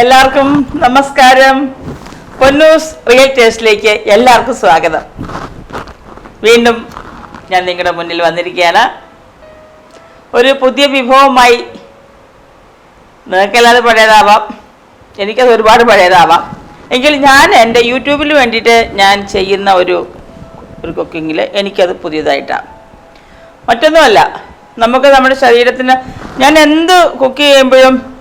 എല്ലാവർക്കും നമസ്കാരം. പൊന്നൂസ് റിയൽ ടേസ്റ്റിലേക്ക് എല്ലാവർക്കും സ്വാഗതം. വീണ്ടും ഞാൻ നിങ്ങളുടെ മുന്നിൽ വന്നിരിക്കുകയാണ്. ഒരു പുതിയ വിഭവമായി നിങ്ങൾക്കല്ലാതെ പഴയതാവാം. എനിക്കത് ഒരുപാട് പഴയതാവാം. എങ്കിൽ ഞാൻ എന്റെ യൂട്യൂബിൽ വേണ്ടിയിട്ട് ഞാൻ ചെയ്യുന്ന ഒരു ഒരു കുക്കിങ്ങിൽ എനിക്കത് പുതിയതായിട്ടാണ്. മറ്റൊന്നുമല്ല നമുക്ക് നമ്മുടെ ശരീരത്തിന് ഞാൻ എന്ത് കുക്ക് ചെയ്യുമ്പോഴും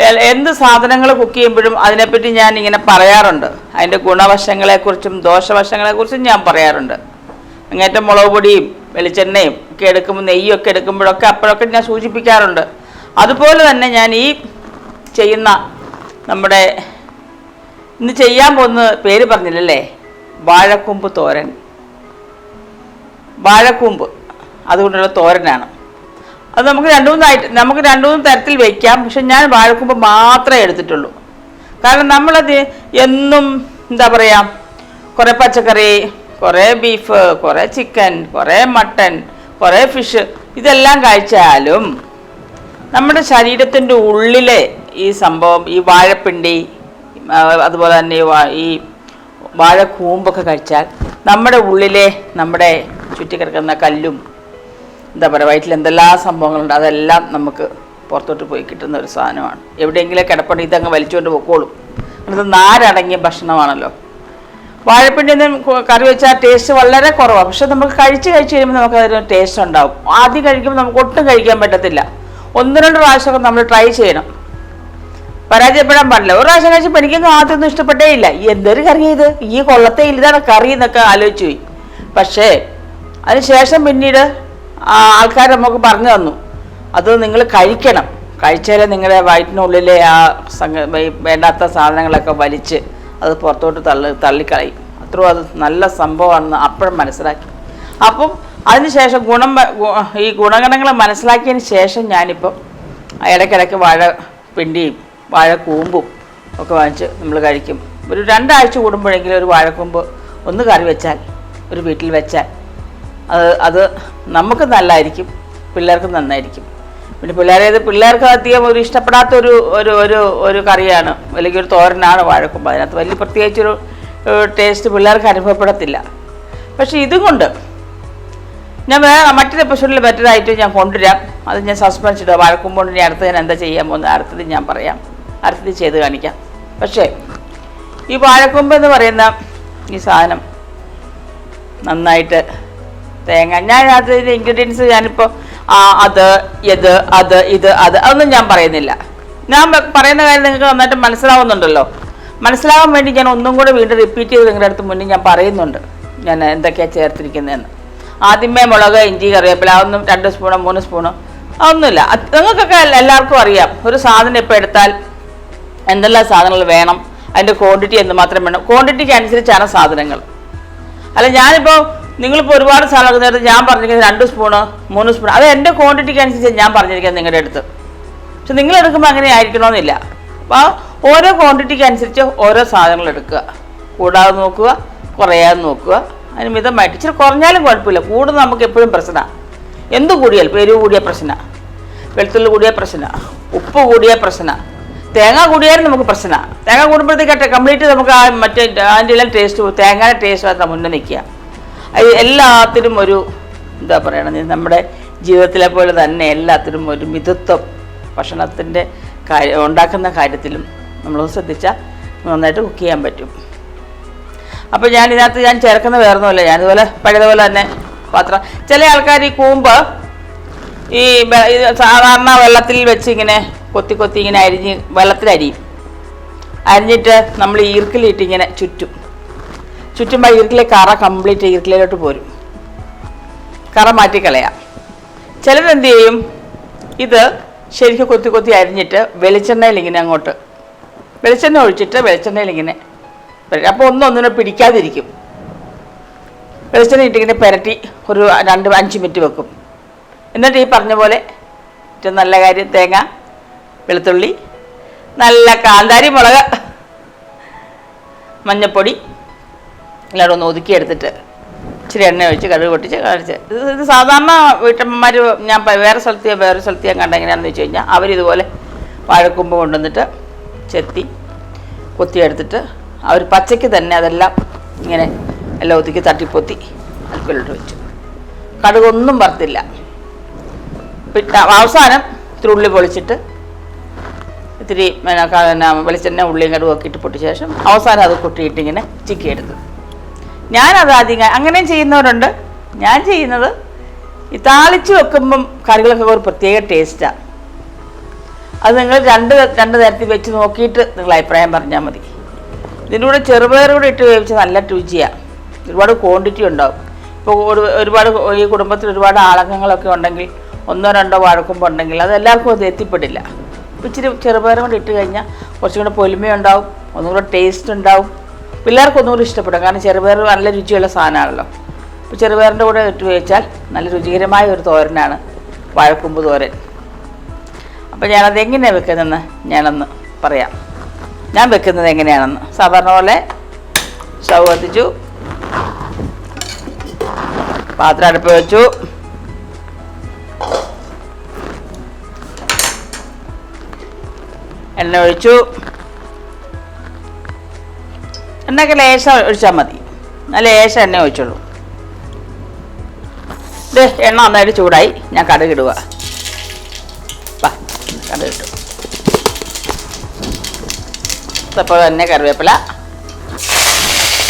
എന്ത് സാധനങ്ങൾ കുക്ക് ചെയ്യുമ്പോഴും അതിനെപ്പറ്റി ഞാൻ ഇങ്ങനെ പറയാറുണ്ട്. അതിന്റെ ഗുണവശങ്ങളെക്കുറിച്ചും ദോഷവശങ്ങളെക്കുറിച്ചും ഞാൻ പറയാറുണ്ട്. അങ്ങേറ്റം മുളക് പൊടിയും വെളിച്ചെണ്ണയും ഒക്കെ എടുക്കുമ്പോൾ നെയ്യൊക്കെ എടുക്കുമ്പോഴൊക്കെ അപ്പോഴൊക്കെ ഞാൻ സൂചിപ്പിക്കാറുണ്ട്. അതുപോലെ തന്നെ ഞാൻ ഈ ചെയ്യുന്ന നമ്മുടെ ഇന്ന് ചെയ്യാൻ പോകുന്ന പേര് പറഞ്ഞില്ലല്ലേ? വാഴക്കൂമ്പ് തോരൻ. വാഴക്കൂമ്പ്. അതുകൊണ്ടുള്ള തോരനാണ്. അത് നമുക്ക് രണ്ടുമൂന്ന് മൂന്നായിട്ട് നമുക്ക് രണ്ടുമൂന്ന് തരത്തിൽ വെക്കാം. പക്ഷെ ഞാൻ വാഴക്കുമ്പ് മാത്രമേ എടുത്തിട്ടുള്ളൂ. കാരണം നമ്മളത് എന്നും എന്താ പറയുക കുറേ പച്ചക്കറി കുറേ ബീഫ് കുറേ ചിക്കൻ കുറേ മട്ടൻ കുറേ ഫിഷ് ഇതെല്ലാം കഴിച്ചാലും നമ്മുടെ ശരീരത്തിന്റെ ഉള്ളിലെ ഈ സംഭവം ഈ വാഴപ്പിണ്ടി അതുപോലെ തന്നെ ഈ വാഴക്കൂമ്പൊക്കെ കഴിച്ചാൽ നമ്മുടെ ഉള്ളിലെ നമ്മുടെ ചുറ്റിക്കിടക്കുന്ന കല്ലും എന്താ പറയുക വയറ്റിൽ എന്തെല്ലാം സംഭവങ്ങളുണ്ട് അതെല്ലാം നമുക്ക് പുറത്തോട്ട് പോയി കിട്ടുന്ന ഒരു സാധനമാണ്. എവിടെയെങ്കിലും കിടപ്പുണ്ട് ഇതങ്ങ് വലിച്ചുകൊണ്ട് പൊക്കോളും. ഇത് നാരടങ്ങിയ ഭക്ഷണമാണല്ലോ. വാഴപ്പിണ്ടി ഒന്നും കറി വെച്ചാൽ ടേസ്റ്റ് വളരെ കുറവാണ് പക്ഷെ നമുക്ക് കഴിച്ച് കഴിച്ച് കഴിയുമ്പോൾ നമുക്ക് അതിന് ടേസ്റ്റ് ഉണ്ടാവും. ആദ്യം കഴിക്കുമ്പോൾ നമുക്ക് ഒട്ടും കഴിക്കാൻ പറ്റത്തില്ല. ഒന്ന് രണ്ട് പ്രാവശ്യമൊക്കെ നമ്മൾ ട്രൈ ചെയ്യണം. പരാജയപ്പെടാൻ പാടില്ല. ഒരു പ്രാവശ്യം കഴിച്ചപ്പോൾ എനിക്കൊന്നും ആദ്യമൊന്നും ഇഷ്ടപ്പെട്ടേ ഇല്ല. എന്തൊരു കറി ഇത്? ഈ കൊള്ളത്തേ ഇതാണ് കറി എന്നൊക്കെ ആലോചിച്ചു പോയി. പക്ഷേ അതിനുശേഷം പിന്നീട് ആൾക്കാർ നമുക്ക് പറഞ്ഞു തന്നു. അത് നിങ്ങൾ കഴിക്കണം. കഴിച്ചാലേ നിങ്ങളുടെ വയറ്റിനുള്ളിലെ ആ സംഗ വേണ്ടാത്ത സാധനങ്ങളൊക്കെ വലിച്ച് അത് പുറത്തോട്ട് തള്ളി തള്ളിക്കളയും. അത്രയും അത് നല്ല സംഭവമാണെന്ന് അപ്പോഴും മനസ്സിലാക്കി. അപ്പം അതിനുശേഷം ഗുണം ഈ ഗുണഗണങ്ങൾ മനസ്സിലാക്കിയതിന് ശേഷം ഞാനിപ്പം ഇടയ്ക്കിടയ്ക്ക് വാഴ പിണ്ടിയും വാഴക്കൂമ്പും ഒക്കെ വാങ്ങിച്ച് നമ്മൾ കഴിക്കും. ഒരു രണ്ടാഴ്ച കൂടുമ്പോഴെങ്കിലും ഒരു വാഴക്കൂമ്പ് ഒന്ന് കറി വെച്ചാൽ ഒരു വീട്ടിൽ വെച്ചാൽ അത് അത് നമുക്ക് നല്ലതായിരിക്കും പിള്ളേർക്ക് നന്നായിരിക്കും. പിന്നെ പിള്ളേരെ ഇത് പിള്ളേർക്ക് അധികം ഒരു ഇഷ്ടപ്പെടാത്ത ഒരു ഒരു ഒരു കറിയാണ്. അല്ലെങ്കിൽ ഒരു തോരനാണ് വാഴക്കുമ്പ്. അതിനകത്ത് വലിയ പ്രത്യേകിച്ചൊരു ടേസ്റ്റ് പിള്ളേർക്ക് അനുഭവപ്പെടത്തില്ല. പക്ഷേ ഇതുകൊണ്ട് ഞാൻ വേറെ മറ്റൊരു എപ്പിസോഡിൽ ബെറ്ററായിട്ട് ഞാൻ കൊണ്ടുവരാം. അത് ഞാൻ സസ്പെൻസ് ഇടുക വഴക്കുമ്പോൾ ഇനി അടുത്ത ഞാൻ എന്താ ചെയ്യാൻ പോകുന്നത്? അടുത്തത് ഞാൻ പറയാം. അടുത്തത് ചെയ്ത് കാണിക്കാം. പക്ഷേ ഈ വാഴക്കൊമ്പ് എന്ന് പറയുന്ന ഈ സാധനം നന്നായിട്ട് തേങ്ങ. ഞാൻ അതിന്റെ ഇൻഗ്രീഡിയൻസ് ഞാനിപ്പോൾ ആ അത് ഇത് അത് ഇത് അത് അതൊന്നും ഞാൻ പറയുന്നില്ല. ഞാൻ പറയുന്ന കാര്യം നിങ്ങൾക്ക് നന്നായിട്ട് മനസ്സിലാവുന്നുണ്ടല്ലോ. മനസ്സിലാവാൻ വേണ്ടി ഞാൻ ഒന്നും കൂടെ വീണ്ടും റിപ്പീറ്റ് ചെയ്ത് നിങ്ങളുടെ അടുത്ത് മുന്നേ ഞാൻ പറയുന്നുണ്ട്. ഞാൻ എന്തൊക്കെയാണ് ചേർത്തിരിക്കുന്നതെന്ന്. ആദ്യമേ മുളക് ഇഞ്ചി കറിവേപ്പില അതൊന്നും രണ്ട് സ്പൂണോ മൂന്ന് സ്പൂണോ അതൊന്നുമില്ല. അത് നിങ്ങൾക്കൊക്കെ എല്ലാവർക്കും അറിയാം. ഒരു സാധനം ഇപ്പോൾ എടുത്താൽ എന്തെല്ലാം സാധനങ്ങൾ വേണം? അതിന്റെ ക്വാണ്ടിറ്റി എന്തുമാത്രം വേണം? ക്വാണ്ടിറ്റിക്ക് അനുസരിച്ചാണ് സാധനങ്ങൾ. അല്ല ഞാനിപ്പോൾ നിങ്ങളിപ്പോൾ ഒരുപാട് സാധനം നേരത്തെ ഞാൻ പറഞ്ഞിരിക്കുന്നത് രണ്ട് സ്പൂണ് മൂന്ന് സ്പൂൺ അത് എന്റെ ക്വാണ്ടിറ്റിക്ക് അനുസരിച്ച് ഞാൻ പറഞ്ഞിരിക്കുന്നത് നിങ്ങളുടെ അടുത്ത്. പക്ഷെ നിങ്ങൾ എടുക്കുമ്പോൾ അങ്ങനെ ആയിരിക്കണമെന്നില്ല അപ്പോൾ ഓരോ ക്വാണ്ടിറ്റിക്ക് അനുസരിച്ച് ഓരോ സാധനങ്ങൾ എടുക്കുക. കൂടാതെ നോക്കുക കുറയാതെ നോക്കുക. അതിന് മിതമായിട്ട്. ഇച്ചിരി കുറഞ്ഞാലും കുഴപ്പമില്ല. കൂടുതൽ നമുക്ക് എപ്പോഴും പ്രശ്നമാണ്. എന്ത് കൂടിയാൽ എരിവ് കൂടിയ പ്രശ്നമാണ്. വെളുത്തുള്ളി കൂടിയ പ്രശ്നമാണ്. ഉപ്പ് കൂടിയ പ്രശ്നമാണ്. തേങ്ങ കൂടിയാലും നമുക്ക് പ്രശ്നമാണ്. തേങ്ങ കൂടുമ്പോഴത്തേക്കട്ടെ കംപ്ലീറ്റ് നമുക്ക് ആ മറ്റേ അതിന്റെ എല്ലാം ടേസ്റ്റ് തേങ്ങയുടെ ടേസ്റ്റ് മുന്നേ നിൽക്കുക. എല്ലാത്തിനും ഒരു എന്താ പറയണത് നമ്മുടെ ജീവിതത്തിലെ പോലെ തന്നെ എല്ലാത്തിനും ഒരു മിതത്വം. ഭക്ഷണത്തിന്റെ കാര്യം ഉണ്ടാക്കുന്ന കാര്യത്തിലും നമ്മൾ ശ്രദ്ധിച്ചാൽ നന്നായിട്ട് കുക്ക് ചെയ്യാൻ പറ്റും. അപ്പോൾ ഞാൻ ഇതിനകത്ത് ഞാൻ ചേർക്കുന്ന വേറൊന്നുമില്ല. ഞാനിതുപോലെ പഴയതുപോലെ തന്നെ പാത്രം. ചില ആൾക്കാർ ഈ കൂമ്പ് ഈ സാധാരണ വെള്ളത്തിൽ വെച്ച് ഇങ്ങനെ കൊത്തി കൊത്തി ഇങ്ങനെ അരിഞ്ഞ് വെള്ളത്തിലരിയും. അരിഞ്ഞിട്ട് നമ്മൾ ഈർക്കിലിട്ട് ഇങ്ങനെ ചുറ്റും. ചുറ്റുമ്പോൾ ഇരുക്കിലെ കറ കംപ്ലീറ്റ് ഈർക്കിലോട്ട് പോരും. കറ മാറ്റിക്കളയാം. ചിലരെന്ത് ചെയ്യും? ഇത് ശരിക്കും കൊത്തി കൊത്തി അരിഞ്ഞിട്ട് വെളിച്ചെണ്ണയിൽ ഇങ്ങനെ അങ്ങോട്ട്. വെളിച്ചെണ്ണ ഒഴിച്ചിട്ട് വെളിച്ചെണ്ണയിൽ ഇങ്ങനെ അപ്പോൾ ഒന്നും ഒന്നിനെ പിടിക്കാതിരിക്കും. വെളിച്ചെണ്ണ ഇട്ടിങ്ങനെ പുരട്ടി ഒരു രണ്ട് അഞ്ച് മിനിറ്റ് വെക്കും. എന്നിട്ട് ഈ പറഞ്ഞ പോലെ ഏറ്റവും നല്ല കാര്യം തേങ്ങ വെളുത്തുള്ളി നല്ല കാന്താരി മുളക് മഞ്ഞപ്പൊടി എല്ലാം ഒന്ന് ഒതുക്കിയെടുത്തിട്ട് ഇച്ചിരി എണ്ണ ഒഴിച്ച് കടുക് പൊട്ടിച്ച് കഴിച്ച് ഇത് സാധാരണ വീട്ടമ്മമാർ ഞാൻ വേറെ സ്ഥലത്ത് വേറെ സ്ഥലത്ത് ഞാൻ കണ്ട എങ്ങനെയാണെന്ന് വെച്ച് കഴിഞ്ഞാൽ അവരിതുപോലെ വാഴക്കൊമ്പ് കൊണ്ടുവന്നിട്ട് ചെത്തി കൊത്തിയെടുത്തിട്ട് അവർ പച്ചയ്ക്ക് തന്നെ അതെല്ലാം ഇങ്ങനെ എല്ലാം ഒതുക്കി തട്ടിപ്പൊത്തി അടുപ്പിലോട്ട് വെച്ചു. കടുകൊന്നും വറുത്തില്ല. പിന്നെ അവസാനം ഇത്തിരി ഉള്ളി പൊളിച്ചിട്ട് ഇത്തിരി പിന്നെ വെളിച്ചെണ്ണ ഉള്ളിയും കടുവൊക്കെ ഇട്ട് പൊട്ടിയ ശേഷം അവസാനം അത് കൊട്ടിയിട്ട് ഇങ്ങനെ ചിക്കിയെടുത്തു അത് ആദ്യം അങ്ങനെയും ചെയ്യുന്നവരുണ്ട്. ഞാൻ ചെയ്യുന്നത് ഈ താളിച്ച് വെക്കുമ്പം കറികളൊക്കെ ഒരു പ്രത്യേക ടേസ്റ്റാണ് അത് നിങ്ങൾ രണ്ട് രണ്ട് തരത്തിൽ വെച്ച് നോക്കിയിട്ട് നിങ്ങൾ അഭിപ്രായം പറഞ്ഞാൽ മതി. ഇതിന്റെ കൂടെ ചെറുപയർ കൂടെ ഇട്ട് വേവിച്ച് നല്ല രുചിയാണ് ഒരുപാട് ക്വാണ്ടിറ്റി ഉണ്ടാവും. ഇപ്പോൾ ഒരു ഒരുപാട് ഈ കുടുംബത്തിൽ ഒരുപാട് ആളംഗങ്ങളൊക്കെ ഉണ്ടെങ്കിൽ ഒന്നോ രണ്ടോ വഴക്കുമ്പോൾ ഉണ്ടെങ്കിൽ അത് എല്ലാവർക്കും അത് എത്തിപ്പെടില്ല. ഇച്ചിരി ചെറുപയർ കൊണ്ട് ഇട്ട് കഴിഞ്ഞാൽ കുറച്ചും കൂടെ പൊലിമയുണ്ടാവും. ഒന്നും കൂടെ ടേസ്റ്റ് ഉണ്ടാവും. പിള്ളേർക്ക് ഒന്നും കൂടി ഇഷ്ടപ്പെടും. കാരണം ചെറുപയർ നല്ല രുചിയുള്ള സാധനമാണല്ലോ. അപ്പോൾ ചെറുപയറിന്റെ കൂടെ ഇട്ട് വെച്ചാൽ നല്ല രുചികരമായ ഒരു തോരനാണ്. വഴക്കുമ്പ് തോരൻ. അപ്പോൾ ഞാനത് എങ്ങനെയാണ് വെക്കുന്നതെന്ന് ഞാനൊന്ന് പറയാം. ഞാൻ വെക്കുന്നത് എങ്ങനെയാണെന്ന്. സാധാരണ പോലെ സ്റ്റവ് കത്തിച്ചു. പാത്രം അടുപ്പ് വെച്ചു. എണ്ണ ഒഴിച്ചു. എണ്ണയൊക്കെ ലേശം ഒഴിച്ചാൽ മതി. നല്ല ലേശം എണ്ണ ഒഴിച്ചുള്ളൂ. ഇത് എണ്ണ നന്നായിട്ട് ചൂടായി. ഞാൻ കടുകിടുക വാ കടുകിട്ടു അപ്പോൾ തന്നെ കറിവേപ്പില.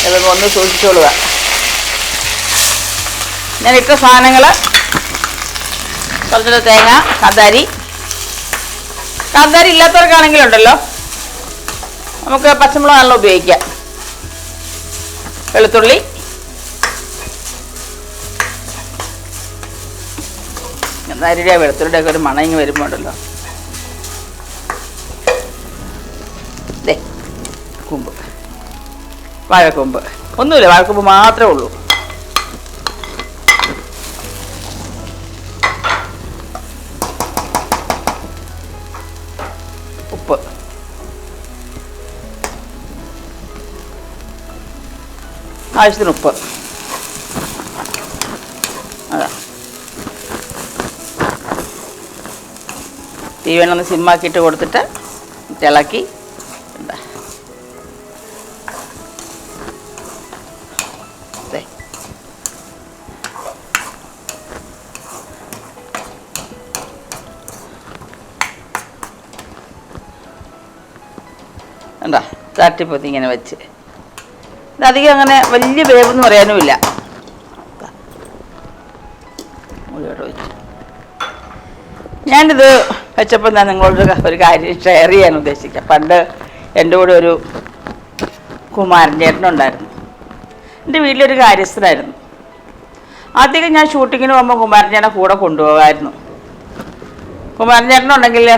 ഇതൊക്കെ ഒന്ന് സൂക്ഷിച്ചോളുക. ഞാൻ ഇട്ട സാധനങ്ങൾ കുറച്ചു തേങ്ങ കാന്താരി കാന്താരി ഇല്ലാത്തവർക്കാണെങ്കിലുണ്ടല്ലോ നമുക്ക് പച്ചമുളക് നല്ല ഉപയോഗിക്കാം. വെളുത്തുള്ളി. കാന്താരിയുടെ വെളുത്തുള്ളിയുടെ ഒരു മണങ്ങി വരുമ്പോണ്ടല്ലോ. ദേ കുമ്പ്. വാഴക്കൊമ്പ്. ഒന്നുമില്ല വാഴക്കൊമ്പ് മാത്രമേ ഉള്ളൂ. ആവശ്യത്തിന് ഉപ്പ് അതാ. തീ വേണമെന്ന് സിമ്മാക്കിയിട്ട് കൊടുത്തിട്ട് തിളക്കി. എന്താ. എന്താ തട്ടിപ്പൊത്തി ഇങ്ങനെ വെച്ച്. ഇതധികം അങ്ങനെ വലിയ വേവെന്ന് പറയാനുമില്ല. ഞാനിത് വെച്ചപ്പോൾ ഞാൻ നിങ്ങളോട് ഒരു കാര്യം ഷെയർ ചെയ്യാൻ ഉദ്ദേശിക്കാം. പണ്ട് എന്റെ കൂടെ ഒരു കുമാരൻ ചേട്ടനുണ്ടായിരുന്നു എന്റെ വീട്ടിലൊരു കാര്യസ്ഥനായിരുന്നു. ആദ്യമൊക്കെ ഞാൻ ഷൂട്ടിങ്ങിന് പോകുമ്പോൾ കുമാരൻ ചേട്ടനെ കൂടെ കൊണ്ടുപോകാമായിരുന്നു കുമാരൻ ചേട്ടനുണ്ടെങ്കിൽ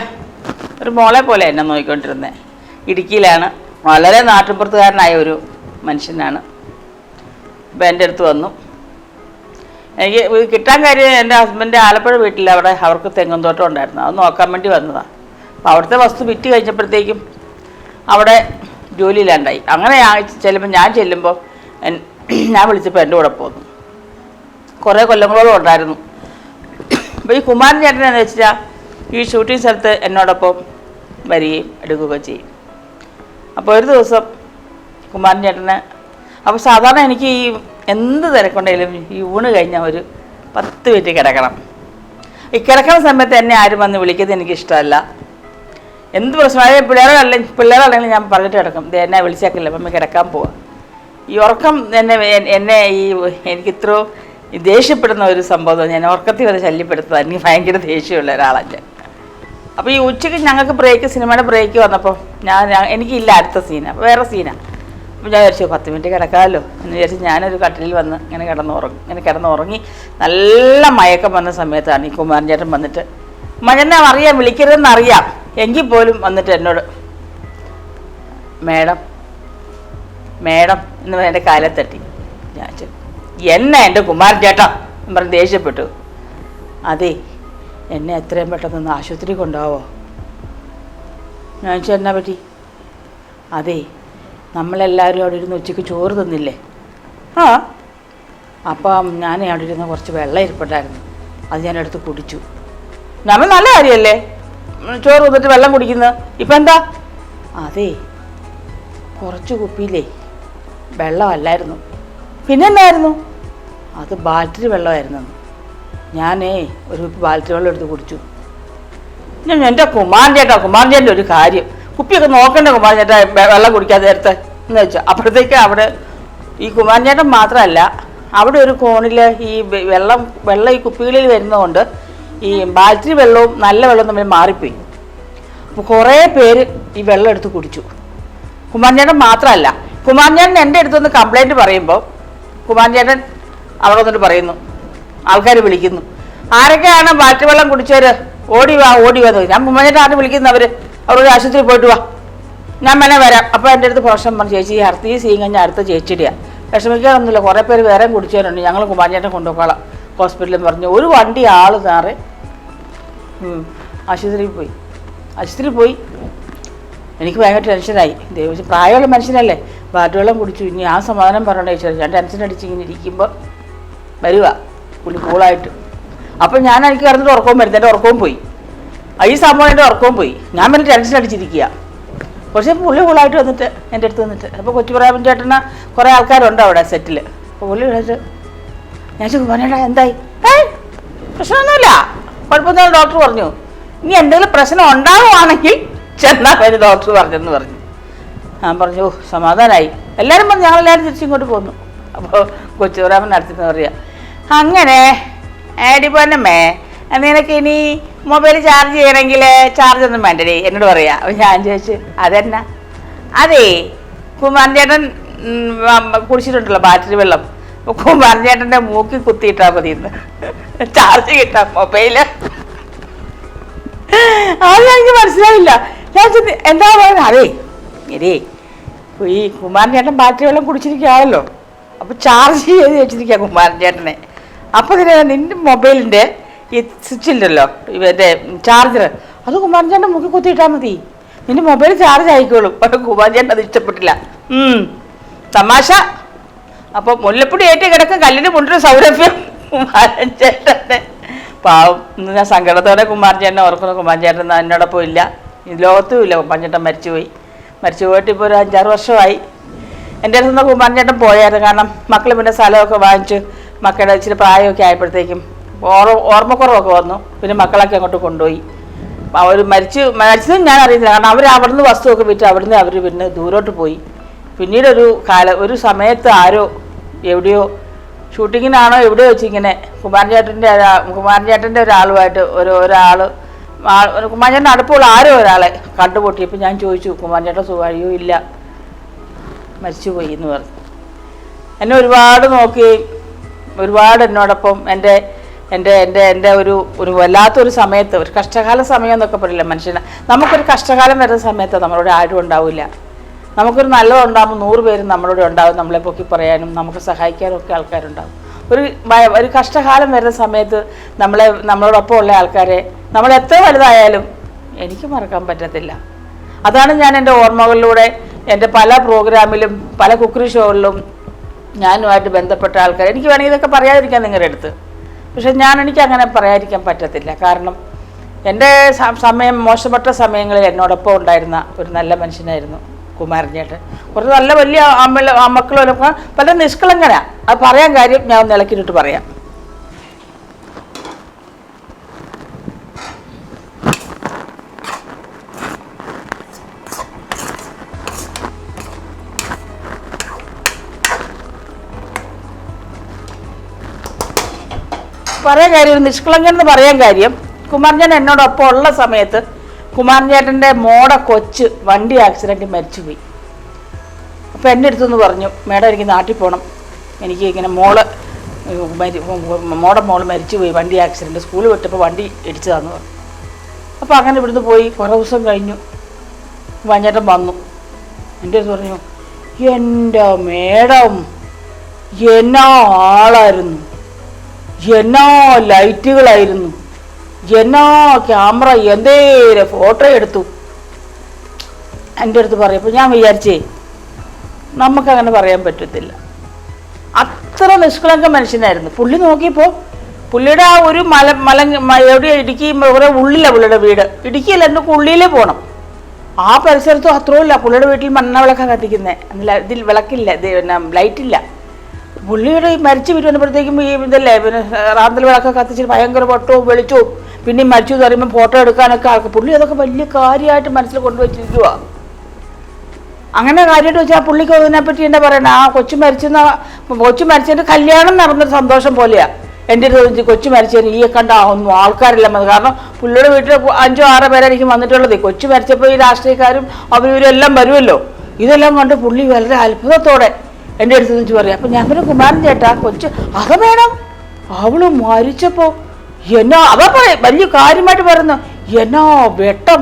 ഒരു മോളെ പോലെ എന്നെ നോക്കിക്കൊണ്ടിരുന്നത് ഇടുക്കിയിലാണ്. വളരെ നാട്ടിൻപുറത്തുകാരനായ ഒരു മനുഷ്യനാണ്. അപ്പോൾ എന്റെ അടുത്ത് വന്നു. എനിക്ക് കിട്ടാൻ കാര്യം എന്റെ ഹസ്ബൻഡ് ആലപ്പുഴ വീട്ടിൽ അവിടെ അവർക്ക് തെങ്ങും തോട്ടം ഉണ്ടായിരുന്നു. അത് നോക്കാൻ വേണ്ടി വന്നതാണ് അപ്പോൾ അവിടുത്തെ വസ്തു വിറ്റ് കഴിഞ്ഞപ്പോഴത്തേക്കും അവിടെ ജോലിയില്ലാണ്ടായി അങ്ങനെ ചെല്ലുമ്പോൾ ഞാൻ ചെല്ലുമ്പോൾ ഞാൻ വിളിച്ചപ്പോൾ എന്റെ കൂടെ പോന്നു. കുറേ കൊല്ലങ്ങളോളം ഉണ്ടായിരുന്നു. അപ്പോൾ ഈ കുമാരൻ ചേട്ടൻ എന്ന് വെച്ചാൽ ഈ ഷൂട്ടിംഗ് സ്ഥലത്ത് എന്നോടൊപ്പം വരികയും എടുക്കുകയും ചെയ്യും. അപ്പോൾ ഒരു ദിവസം കുമാരൻ ചേട്ടന് അപ്പോൾ സാധാരണ എനിക്ക് ഈ എന്ത് തിരക്കുണ്ടെങ്കിലും ഈ ഊണ് കഴിഞ്ഞാൽ ഒരു പത്ത് മിനിറ്റ് കിടക്കണം. ഈ കിടക്കുന്ന സമയത്ത് എന്നെ ആരും വന്ന് വിളിക്കുന്നത് എനിക്ക് ഇഷ്ടമല്ല എന്ത് പ്രശ്നമായാലും പിള്ളേരല്ല പിള്ളേരല്ലെങ്കിൽ ഞാൻ പറഞ്ഞിട്ട് കിടക്കും. ദേ എന്നെ വിളിച്ചേക്കില്ല അപ്പം കിടക്കാൻ പോവാം. ഈ ഉറക്കം എന്നെ എന്നെ ഈ എനിക്ക് ഇത്ര ദേഷ്യപ്പെടുന്ന ഒരു സംഭവം ഞാൻ ഉറക്കത്തിൽ വരെ ശല്യപ്പെടുത്തുക എനിക്ക് ഭയങ്കര ദേഷ്യമുള്ള ഒരാളാണ് അപ്പോൾ ഈ ഉച്ചയ്ക്ക് ഞങ്ങൾക്ക് ബ്രേക്ക് സിനിമയുടെ ബ്രേക്ക് വന്നപ്പോൾ ഞാൻ എനിക്കില്ല അടുത്ത സീനാണ് വേറെ സീനാണ് വിചാരിച്ചു പത്ത് മിനിറ്റ് കിടക്കാമല്ലോ എന്ന് വിചാരിച്ച് ഞാനൊരു കട്ടിലിൽ വന്ന് ഇങ്ങനെ കിടന്നുറങ്ങി ഇങ്ങനെ കിടന്നുറങ്ങി നല്ല മയക്കം വന്ന സമയത്താണ് ഈ കുമാരൻ ചേട്ടൻ വന്നിട്ട് മകനെ അറിയാം വിളിക്കരുതെന്ന് അറിയാം എങ്കിൽ പോലും വന്നിട്ട് എന്നോട് മേഡം മേഡം എന്ന് പറഞ്ഞ എന്റെ കാലെ തട്ടി. ഞാൻ എന്നെ എന്റെ കുമാരൻ ചേട്ടൻ എന്ന് പറഞ്ഞ് ദേഷ്യപ്പെട്ടു. അതെ എന്നെ എത്രയും പെട്ടെന്ന് ആശുപത്രി കൊണ്ടാവോ ഞാൻ ചോദിച്ചു എന്നാ പറ്റി? അതെ നമ്മളെല്ലാവരും അവിടെ ഇരുന്ന് ഉച്ചയ്ക്ക് ചോറ് തിന്നില്ലേ? ആ. അപ്പം ഞാൻ അവിടെ ഇരുന്ന് കുറച്ച് വെള്ളം ഇരിപ്പുണ്ടായിരുന്നു. അത് ഞാൻ എടുത്ത് കുടിച്ചു. നമ്മൾ നല്ല കാര്യമല്ലേ? ചോറ് തിന്നിട്ട് വെള്ളം കുടിക്കുന്നത് ഇപ്പം എന്താ? അതെ. കുറച്ച് കുപ്പിയിലേ വെള്ളമല്ലായിരുന്നു പിന്നെ എന്തായിരുന്നു? അത് ബാറ്ററി വെള്ളമായിരുന്നു. ഞാനേ ഒരു കുപ്പി ബാറ്ററി വെള്ളം എടുത്ത് കുടിച്ചു. ഞാൻ എന്റെ കുമാരൻ ചേട്ടാ കുമാരൻ ചേട്ടന്റെ ഒരു കാര്യം. കുപ്പിയൊക്കെ നോക്കണ്ട കുമാരൻ ചേട്ടാ വെള്ളം കുടിക്കാതെ നേരത്തെ എന്ന് വെച്ചാൽ അപ്പോഴത്തേക്ക് അവിടെ ഈ കുമാരൻ ചേട്ടൻ മാത്രമല്ല അവിടെ ഒരു കോണിൽ ഈ വെള്ളം വെള്ളം ഈ കുപ്പികളിൽ വരുന്നതുകൊണ്ട് ഈ ബാറ്ററി വെള്ളവും നല്ല വെള്ളവും തമ്മിൽ മാറിപ്പോയി. അപ്പോൾ കുറേ പേര് ഈ വെള്ളം എടുത്ത് കുടിച്ചു. കുമാരൻ ചേട്ടൻ മാത്രമല്ല കുമാരൻ ചേട്ടൻ എന്റെ അടുത്തൊന്ന് കംപ്ലൈന്റ് പറയുമ്പോൾ കുമാരൻ ചേട്ടൻ അവിടെ വന്നിട്ട് പറയുന്നു. ആൾക്കാർ വിളിക്കുന്നു. ആരൊക്കെയാണ് ബാറ്ററി വെള്ളം കുടിച്ചവർ ഓടി വാ ഓടി വാ. ഞാൻ കുമാരൻ ചേട്ടൻ ആരും വിളിക്കുന്നവർ അവരൊരു ആശുപത്രി പോയിട്ട് വാ. ഞാൻ വേണേ വരാം. അപ്പോൾ എന്റെ അടുത്ത് പ്രശ്നം പറഞ്ഞു ചേച്ചി അടുത്ത ഈ സീൻ കഴിഞ്ഞാൽ അടുത്ത ചേച്ചിയുടെയാണ് വിഷമിക്കാറൊന്നുമില്ല കുറേ പേര് വേറെ കുടിച്ചവരുണ്ട്. ഞങ്ങൾ കുമാരൻ ചേട്ടൻ കൊണ്ടുപോകാം ഹോസ്പിറ്റലിൽ പറഞ്ഞു ഒരു വണ്ടി ആൾ ഉം. ആശുപത്രിയിൽ പോയി. ആശുപത്രിയിൽ പോയി. എനിക്ക് ഭയങ്കര ടെൻഷനായി. ദൈവം പ്രായമുള്ള മനുഷ്യനല്ലേ? വാറ്റുവെള്ളം കുടിച്ചു. ഇനി ആ സമാധാനം പറഞ്ഞു ചേച്ചി. ഞാൻ ടെൻഷൻ അടിച്ച് ഇങ്ങനെ ഇരിക്കുമ്പോൾ വരുവാ. പുള്ളി കൂളായിട്ട്. അപ്പം ഞാൻ എനിക്ക് കിടന്നിട്ട് ഉറക്കവും വരുന്നത് എന്റെ ഉറക്കവും പോയി. ഈ സംഭവം എന്റെ ഉറക്കവും പോയി. ഞാൻ പിന്നെ ടെൻഷൻ അടിച്ചിരിക്കുക പക്ഷേ പുള്ളി കൂളായിട്ട് വന്നിട്ട് എന്റെ അടുത്ത് വന്നിട്ട്. അപ്പോൾ കൊച്ചുപ്രാമൻ ചേട്ടന് കുറേ ആൾക്കാരുണ്ട് അവിടെ സെറ്റിൽ അപ്പോൾ പുള്ളി വിളിച്ചിട്ട് ഞാൻ പറഞ്ഞേട്ടാ എന്തായി? ഏയ് പ്രശ്നമൊന്നുമില്ല. കുഴപ്പമൊന്നും ഡോക്ടർ പറഞ്ഞു. ഇനി എന്തെങ്കിലും പ്രശ്നം ഉണ്ടാവുകയാണെങ്കിൽ ചെന്നാൽ പേര് ഡോക്ടർ പറഞ്ഞെന്ന് പറഞ്ഞു. ഞാൻ പറഞ്ഞു "ഓ, സമാധാനമായി എല്ലാവരും പറഞ്ഞു ഞങ്ങളെല്ലാവരും തിരിച്ചിങ്ങോട്ട് പോന്നു. അപ്പോൾ കൊച്ചുപ്രാമൻ അടുത്തെന്ന് പറയുക അങ്ങനെ ഏടിപ്പോന്നമ്മേ നിനക്ക് ഇനി മൊബൈൽ ചാർജ് ചെയ്യണമെങ്കിൽ ചാർജ് ഒന്നും വേണ്ടേ എന്നോട് പറയാ. അപ്പം ഞാൻ ചോദിച്ചു അതെന്നാ? അതേ കുമാരൻ ചേട്ടൻ കുടിച്ചിട്ടുണ്ടല്ലോ ബാറ്ററി വെള്ളം. അപ്പോൾ കുമാരൻ ചേട്ടന്റെ മൂക്കി കുത്തിയിട്ടാൽ മതി ഇന്ന് ചാർജ് കിട്ടാം മൊബൈൽ അത് എനിക്ക് മനസ്സിലായില്ല. ഞാൻ എന്താ പറയുന്നത് അതേ ഇരേ ഈ കുമാരൻ ചേട്ടൻ ബാറ്ററി വെള്ളം കുടിച്ചിരിക്കുകയാണല്ലോ. അപ്പോൾ ചാർജ് ചെയ്ത് വെച്ചിരിക്കുക കുമാരൻ ചേട്ടനെ. അപ്പോൾ നിന്റെ മൊബൈലിന്റെ ഉണ്ടല്ലോ ഇവരുടെ ചാർജർ അത് കുമാരൻ ചേട്ടൻ മുക്കി കുത്തിയിട്ടാൽ മതി. നിന്റെ മൊബൈൽ ചാർജ് ആയിക്കോളും. പക്ഷെ കുമാരൻ അത് ഇഷ്ടപ്പെട്ടില്ല. തമാശ. അപ്പോൾ മുല്ലപ്പൊടി ഏറ്റ് കിടക്കും. കല്ലിന് കൊണ്ടൊരു സൗരഭ്യം കുമാരൻ ചേട്ടന്റെ പാവം ഞാൻ സങ്കടത്തോടെ കുമാരൻ ചേട്ടനെ ഓർക്കുന്നു. കുമാരൻ ചേട്ടൻ എന്നോടൊപ്പം ഇല്ല. ലോകത്തും ഇല്ല. കുമാരൻ ചേട്ടൻ മരിച്ചുപോയി. മരിച്ചു പോയിട്ട് ഇപ്പോൾ ഒരു അഞ്ചാറ് വർഷമായി. എന്റെ അടുത്ത് നിന്ന് പോയായിരുന്നു. കാരണം മക്കൾ പിന്നെ സ്ഥലമൊക്കെ വാങ്ങിച്ച് മക്കളുടെ ഇച്ചിരി പ്രായമൊക്കെ ആയപ്പോഴത്തേക്കും ഓർ ഓർമ്മക്കുറവൊക്കെ വന്നു. പിന്നെ മക്കളൊക്കെ അങ്ങോട്ട് കൊണ്ടുപോയി. അവർ മരിച്ചു മരിച്ചതും ഞാൻ അറിയുന്നില്ല കാരണം അവർ അവിടുന്ന് വസ്തുവൊക്കെ വിറ്റ് അവിടുന്ന് അവർ പിന്നെ ദൂരോട്ട് പോയി. പിന്നീട് ഒരു കാല ഒരു സമയത്ത് ആരോ എവിടെയോ ഷൂട്ടിങ്ങിനാണോ എവിടെയോ വെച്ച് ഇങ്ങനെ കുമാരൻ ചേട്ടന്റെ ഒരാ- കുമാരൻ ചേട്ടന്റെ ഒരാളുമായിട്ട് ഒരു ഒരാൾ കുമാരൻ അടുപ്പുള്ള ആരോ ഒരാളെ കണ്ടുപൊട്ടിയപ്പോൾ ഞാൻ ചോദിച്ചു കുമാരൻ ചേട്ടൻ സുഖമായോ? ഇല്ല. മരിച്ചുപോയി എന്ന് പറഞ്ഞു. എന്നെ ഒരുപാട് നോക്കി ഒരുപാട് എന്നോടൊപ്പം എന്റെ എന്റെ എന്റെ എന്റെ ഒരു ഒരു വല്ലാത്തൊരു സമയത്ത് ഒരു കഷ്ടകാല സമയം എന്നൊക്കെ പറയില്ല മനുഷ്യന്? നമുക്കൊരു കഷ്ടകാലം വരുന്ന സമയത്ത് നമ്മളോട് ആരും ഉണ്ടാവില്ല. നമുക്കൊരു നല്ലതുണ്ടാകുമ്പോൾ നൂറ് പേരും നമ്മളോട് ഉണ്ടാവും നമ്മളെ പൊക്കി പറയാനും നമുക്ക് സഹായിക്കാനും ഒക്കെ ആൾക്കാരുണ്ടാവും. ഒരു ഒരു കഷ്ടകാലം വരുന്ന സമയത്ത് നമ്മളെ നമ്മളോടൊപ്പം ഉള്ള ആൾക്കാരെ നമ്മൾ എത്ര വലുതായാലും എനിക്ക് മറക്കാൻ പറ്റത്തില്ല. അതാണ് ഞാൻ എന്റെ ഓർമ്മകളിലൂടെ എന്റെ പല പ്രോഗ്രാമിലും പല കുക്കറി ഷോകളിലും ഞാനുമായിട്ട് ബന്ധപ്പെട്ട ആൾക്കാർ. എനിക്ക് വേണമെങ്കിൽ ഇതൊക്കെ പറയാതിരിക്കാം നിങ്ങളുടെ അടുത്ത്. പക്ഷെ ഞാൻ എനിക്ക് അങ്ങനെ പറയാതിരിക്കാൻ പറ്റത്തില്ല. കാരണം എന്റെ സമയം മോശപ്പെട്ട സമയങ്ങളിൽ എന്നോടൊപ്പം ഉണ്ടായിരുന്ന ഒരു നല്ല മനുഷ്യനായിരുന്നു കുമാരൻ ചേട്ടൻ കുറച്ച് നല്ല വലിയ അമ്മ മക്കളും പല നിഷ്കളങ്ങനെയാണ് അത് പറയാൻ കാര്യം ഞാൻ ഒന്ന് പറയാം. പറയാൻ കാര്യം നിഷ്കളങ്കൻ എന്ന് പറയാൻ കാര്യം കുമാരൻ എന്നോടൊപ്പം ഉള്ള സമയത്ത് കുമാരൻ ചേട്ടന്റെ മോട കൊച്ച് വണ്ടി ആക്സിഡന്റ് മരിച്ചുപോയി. അപ്പോൾ എന്റെ അടുത്തുനിന്ന് പറഞ്ഞു മേഡം എനിക്ക് നാട്ടിൽ പോകണം എനിക്ക് ഇങ്ങനെ മോൾ മോഡ മരി മോടെ മോൾ മരിച്ചുപോയി വണ്ടി ആക്സിഡന്റ്. സ്കൂളിൽ വിട്ടപ്പോൾ വണ്ടി ഇടിച്ചതാന്ന് പറഞ്ഞു. അപ്പോൾ അങ്ങനെ ഇവിടുന്ന് പോയി കുറേ ദിവസം കഴിഞ്ഞു. വഞ്ഞേട്ടൻ വന്നു. എന്റെ അടുത്ത് പറഞ്ഞു എന്റെ മേഡം എന്നാ ആളായിരുന്നു? എന്നാ ലൈറ്റുകളായിരുന്നു. എന്നാ ക്യാമറ എന്തേരെ ഫോട്ടോ എടുത്തു. എന്റെ അടുത്ത് പറയപ്പോൾ ഞാൻ വിചാരിച്ചേ നമുക്കങ്ങനെ പറയാൻ പറ്റത്തില്ല. അത്ര നിഷ്കളങ്ക മനുഷ്യനായിരുന്നു. പുള്ളി നോക്കിയപ്പോൾ പുള്ളിയുടെ ആ ഒരു മല മല എവിടെ ഇടുക്കി കുറേ ഉള്ളിലാണ് പുള്ളിയുടെ വീട്. ഇടുക്കിയല്ല എന്റെ ഉള്ളിലേ പോകണം ആ പരിസരത്തും അത്രയും പുള്ളിയുടെ വീട്ടിൽ മണ്ണ വിളക്കാണ് കത്തിക്കുന്നത് ഇതിൽ വിളക്കില്ല ലൈറ്റില്ല. പുള്ളിയുടെ ഈ മരിച്ചു വീട്ട് ഈ ഇതല്ലേ പിന്നെ റാന്തൽ വിളക്ക് കത്തിച്ചിട്ട് ഭയങ്കര പൊട്ടവും വെളിച്ചവും പിന്നെ മരിച്ചു എന്ന് പറയുമ്പോൾ ഫോട്ടോ എടുക്കാനൊക്കെ ആൾക്ക് പുള്ളി അതൊക്കെ വലിയ കാര്യമായിട്ട് മനസ്സിൽ കൊണ്ടുവച്ചിരിക്കുക അങ്ങനെ കാര്യമായിട്ട് വെച്ചാൽ പുള്ളിക്ക് അതിനെപ്പറ്റി എന്താ പറയണ? ആ കൊച്ചു മരിച്ചെന്ന കൊച്ചു മരിച്ചതിന്റെ കല്യാണം നടന്നൊരു സന്തോഷം പോലെയാണ് എന്റെ അടുത്ത് കൊച്ചു മരിച്ചതിന് ഈ കണ്ട ഒന്നും ആൾക്കാരില്ല കാരണം പുള്ളിയുടെ വീട്ടിൽ അഞ്ചോ ആറോ പേരായിരിക്കും വന്നിട്ടുള്ളത്. കൊച്ചു മരിച്ചപ്പോൾ ഈ രാഷ്ട്രീയക്കാരും അവരും ഇവരും എല്ലാം വരുമല്ലോ ഇതെല്ലാം കണ്ട് പുള്ളി വളരെ അത്ഭുതത്തോടെ എന്റെ അടുത്ത് നിന്ന് പറയാം അപ്പം ഞാൻ പിന്നെ കുമാരൻ ചേട്ടാ കൊച്ചു അത് വേണം. അവൾ മരിച്ചപ്പോൾ എന്നാ അവ പറയും വലിയ കാര്യമായിട്ട് പറയുന്നു എന്നാ വെട്ടം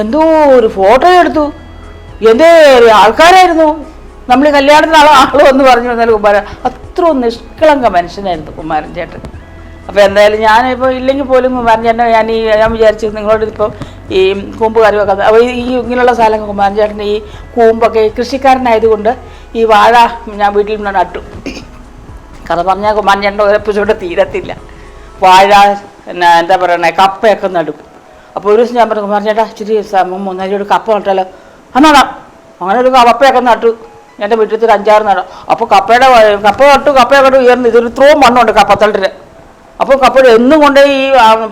എന്തോ ഒരു ഫോട്ടോ എടുത്തു എന്തേ ആൾക്കാരായിരുന്നു നമ്മൾ കല്യാണത്തിന് ആളോ ആളോ എന്ന് പറഞ്ഞു വന്നാൽ കുമാരൻ അത്ര നിഷ്കളങ്ക മനുഷ്യനായിരുന്നു കുമാരൻ ചേട്ടൻ. അപ്പോൾ എന്തായാലും ഞാനിപ്പോൾ ഇല്ലെങ്കിൽ പോലും കുമാരൻ ചേട്ടൻ ഞാൻ ഈ ഞാൻ വിചാരിച്ചു നിങ്ങളോട് ഇപ്പോൾ ഈ കൂമ്പ് വെക്കുന്നത് അപ്പോൾ ഈ ഇങ്ങനെയുള്ള സ്ഥലങ്ങൾ കുമാരൻ ചേട്ടൻ ഈ കൂമ്പൊക്കെ കൃഷിക്കാരനായതുകൊണ്ട് ഈ വാഴ ഞാൻ വീട്ടിൽ നിന്ന് നട്ടു. കഥ പറഞ്ഞാൽ മഞ്ഞെണ്ണ ഒരപ്പിച്ചോടെ തീരത്തില്ല. വാഴ പിന്നെ എന്താ പറയണേ കപ്പയൊക്കെ നടും. അപ്പോൾ ഒരു ദിവസം ഞാൻ പറഞ്ഞു കുമാരൻ ചേട്ടാ ഇച്ചിരി മൂന്നാരിയോട് കപ്പ നട്ടാലോ? ആ നടാം. അങ്ങനെ ഒരു കപ്പയൊക്കെ നട്ടു. എന്റെ വീട്ടിൽ ഒരു അഞ്ചാറ് നടാം. അപ്പോൾ കപ്പയുടെ കപ്പ നട്ടു കപ്പയൊക്കെ ഉയർന്നു. ഇതൊരു ഇത്രയും മണ്ണുണ്ട് കപ്പത്തളിട്ട് അപ്പോൾ കപ്പയുടെ എന്നും കൊണ്ട് ഈ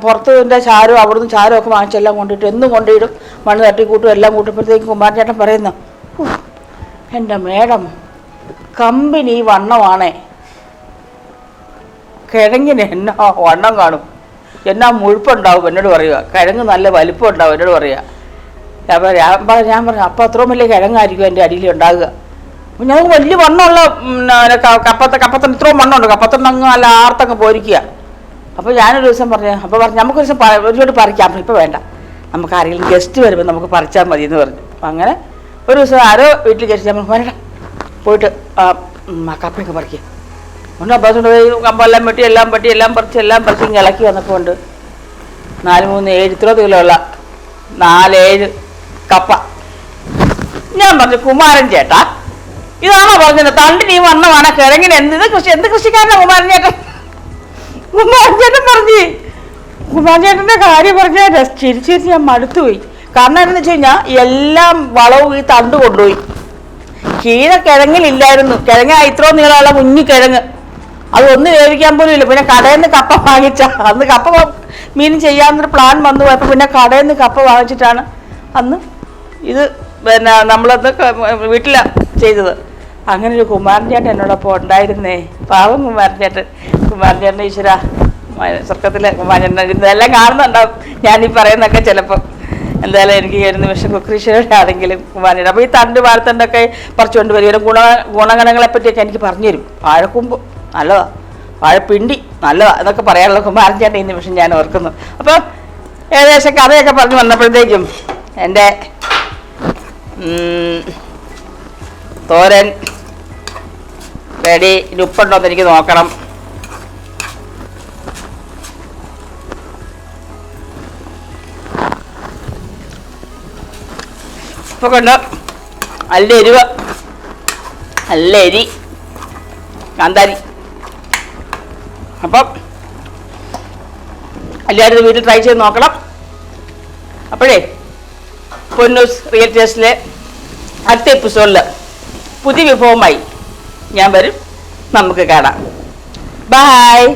പുറത്തിന്റെ ചാരും അവിടുന്ന് ചാരമൊക്കെ വാങ്ങിച്ചെല്ലാം കൊണ്ടിട്ട് എന്നും കൊണ്ടിടും മണ്ണ് തട്ടിക്കൂട്ടും എല്ലാം കൂട്ടുമ്പോഴത്തേക്കും കുമാരൻ ചേട്ടൻ പറയുന്നു "ഉഫ്, എന്റെ മേഡം കമ്പനി വണ്ണമാണേ. കിഴങ്ങിന് എന്നാ വണ്ണം കാണും? എന്നാ മുഴുപ്പുണ്ടാവും എന്നോട് പറയുക. കിഴങ്ങ് നല്ല വലിപ്പം ഉണ്ടാവും എന്നോട് പറയുക. പറയാം ഞാൻ ഞാൻ പറഞ്ഞു അപ്പം അത്രയും വലിയ കിഴങ്ങായിരിക്കും എന്റെ അടിയിൽ ഉണ്ടാകുക അപ്പം ഞങ്ങൾക്ക് വലിയ വണ്ണമുള്ള പിന്നെ ക- കപ്പത്ത കപ്പത്തിന് ഇത്രയും വണ്ണമുണ്ട്. കപ്പത്തിന് അങ്ങ് നല്ല ആർത്തങ്ങ് പോരിക്കുക. അപ്പോൾ ഞാനൊരു ദിവസം പറഞ്ഞു അപ്പോൾ പറഞ്ഞു നമുക്കൊരു ദിവസം ഒരു പറിക്കാം. ഇപ്പം വേണ്ട. നമുക്ക് ആരെങ്കിലും ഗസ്റ്റ് വരുമ്പോൾ നമുക്ക് പറിച്ചാൽ മതി എന്ന് പറഞ്ഞു അങ്ങനെ ഒരു ദിവസം ആരോ വീട്ടിൽ കയറി ഞാൻ പറഞ്ഞു പോയിട്ട് ആ കപ്പയൊക്കെ പറിക്കുക ഒന്ന് അബ്ബാസിന്റെ പോയി കമ്പെല്ലാം വെട്ടി എല്ലാം വെട്ടി എല്ലാം പറിച്ച് എല്ലാം പറിച്ച് ഇളക്കി വന്നപ്പോൾ ഉണ്ട്. നാല് മൂന്ന് ഏഴ് ഇത്ര കിലോയുള്ള നാലേഴ് കപ്പ. ഞാൻ പറഞ്ഞു കുമാരൻ ചേട്ടാ ഇതാണോ പറഞ്ഞത്? തണ്ടിന് ഈ വണ്ണമാണ് കിഴങ്ങിന് എന്ത്? ഇത് കൃഷി എന്ത് കൃഷിക്കാരനാ കുമാരൻ ചേട്ടൻ? കുമാരൻ ചേട്ടൻ പറഞ്ഞു കുമാരൻ ചേട്ടന്റെ കാര്യം പറഞ്ഞാൽ ചിരിച്ചിരിച്ച് ഞാൻ മടുത്തുപോയി. കാരണം എന്താണെന്ന് വെച്ച് കഴിഞ്ഞാൽ എല്ലാം വളവും ഈ തണ്ട് കൊണ്ടുപോയി. കീഴ കിഴങ്ങിലില്ലായിരുന്നു. കിഴങ്ങ ഇത്രയും നീളമുള്ള കുഞ്ഞു കിഴങ്ങ്. അത് ഒന്ന് വേവിക്കാൻ പോലും ഇല്ല. പിന്നെ കടയിൽ നിന്ന് കപ്പ വാങ്ങിച്ച. അന്ന് കപ്പ മീൻ ചെയ്യാമെന്നൊരു പ്ലാൻ വന്നു പോയപ്പോൾ പിന്നെ കടയിൽ നിന്ന് കപ്പ വാങ്ങിച്ചിട്ടാണ് അന്ന് ഇത് പിന്നെ നമ്മളത് വീട്ടിലാണ് ചെയ്തത് അങ്ങനെ ഒരു കുമാരൻ ചേട്ടൻ എന്നോടൊപ്പം ഉണ്ടായിരുന്നേ. പാവം കുമാരൻ ചേട്ടൻ കുമാരൻ ചേട്ടൻ ഈശ്വര സ്വർഗത്തിലെ കുമാരൻ. ഇതെല്ലാം കാണുന്നുണ്ടാവും. ഞാനീ പറയുന്നൊക്കെ ചിലപ്പോൾ എന്തായാലും എനിക്ക് ഒരു നിമിഷം കുക്കൃഷിയുടെ ആണെങ്കിലും കുമാരൻ അപ്പോൾ ഈ തണ്ട് വാഴത്തണ്ടൊക്കെ പറിച്ചുകൊണ്ട് വരും. ഒരു ഗുണ ഗുണഗണങ്ങളെ പറ്റിയൊക്കെ എനിക്ക് പറഞ്ഞു തരും. വാഴക്കുമ്പ് നല്ലതാ. വാഴപ്പിണ്ടി നല്ലതാ. എന്നൊക്കെ പറയാനുള്ള കുമാരൻ ഈ നിമിഷം ഞാൻ ഓർക്കുന്നു. അപ്പോൾ ഏകദേശം കഥയൊക്കെ പറഞ്ഞു വന്നപ്പോഴത്തേക്കും എന്റെ തോരൻ റെഡി. ഉപ്പുണ്ടോ എന്ന് എനിക്ക് നോക്കണം. ഉപ്പൊക്കെ ഉണ്ട് നല്ല എരിവ നല്ല എരി കാന്താരി. അപ്പം എല്ലാവരും വീട്ടിൽ ട്രൈ ചെയ്ത് നോക്കണം. അപ്പോഴേ പൊന്നൂസ് റിയൽ ടേസ്റ്റിലെ അടുത്ത എപ്പിസോഡിൽ പുതിയ വിഭവമായി ഞാൻ വരും. നമുക്ക് കാണാം. ബായ്